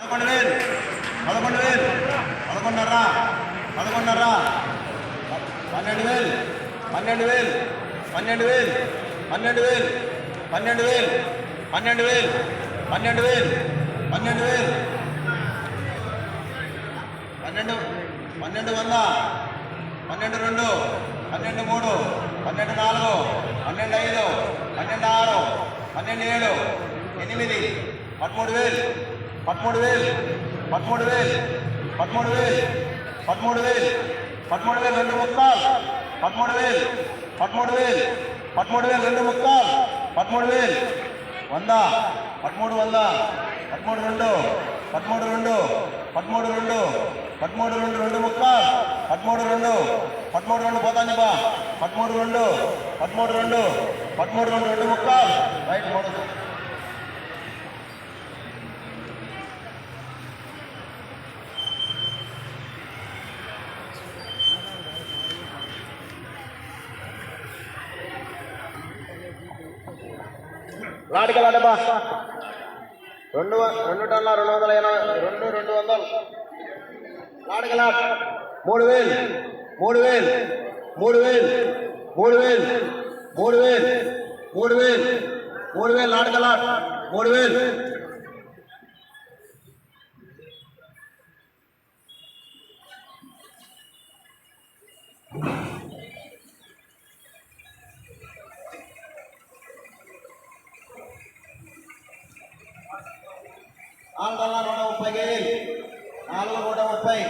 పదకొండు వేలు. పదకొండు వేలు. పదకొండున్నర. పదకొండున్నర. పన్నెండు వేలు. పన్నెండు వేలు. పన్నెండు వేలు. పన్నెండు వేలు. పన్నెండు వేలు. పన్నెండు వేలు. పన్నెండు వేలు. పన్నెండు వేలు. పన్నెండు పన్నెండు వంద. పన్నెండు రెండు. పన్నెండు మూడు. పన్నెండు నాలుగు. పన్నెండు ఐదు. పన్నెండు ఆరు. పన్నెండు ఏడు. ఎనిమిది. పదమూడు వేలు. పదమూడు వేలు పదమూడు వేలు పదమూడు వేలు పదమూడు వేలు పదమూడు వేలు రెండు ముక్కలు పదమూడు వేలు పదమూడు వేలు పదమూడు వేలు రెండు ముక్కలు పదమూడు వేలు. వంద పదమూడు వంద పదమూడు రెండు పదమూడు రెండు పదమూడు రెండు పదమూడు రెండు రెండు ముక్క పదమూడు రెండు పదమూడు రెండు పోతాను బా. పదమూడు రెండు పదమూడు రెండు పదమూడు రెండు రెండు ముక్క రైట్. మూడు లాడికెళ్ళండి రెండు వ- రెండు టన్నుల రెండు వందల ఎనభై రెండు రెండు వందలు లాడికెళ్ళ మూడు వేలు మూడు వేలు మూడు వేలు మూడు వేలు మూడు వేలు మూడు వేలు మూడు వేలు లాడికెళ్ళ మూడు వేలు నాలుగు నూట ముప్పై కేజీలు నాలుగు నూట ముప్పై.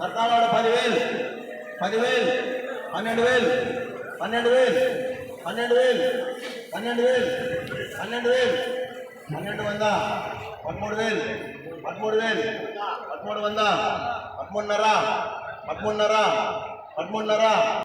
పద్నాలుగు పదివేలు. పదివేలు. పన్నెండు వేలు పన్నెండు వేలు పన్నెండు వేలు పన్నెండు వేలు పన్నెండు వేలు పన్నెండు వంద పదమూడు వేలు పదమూడు వేలు పదమూడు వంద పదమూడున్నర. పదమూడున్నర. పదమూడున్నర.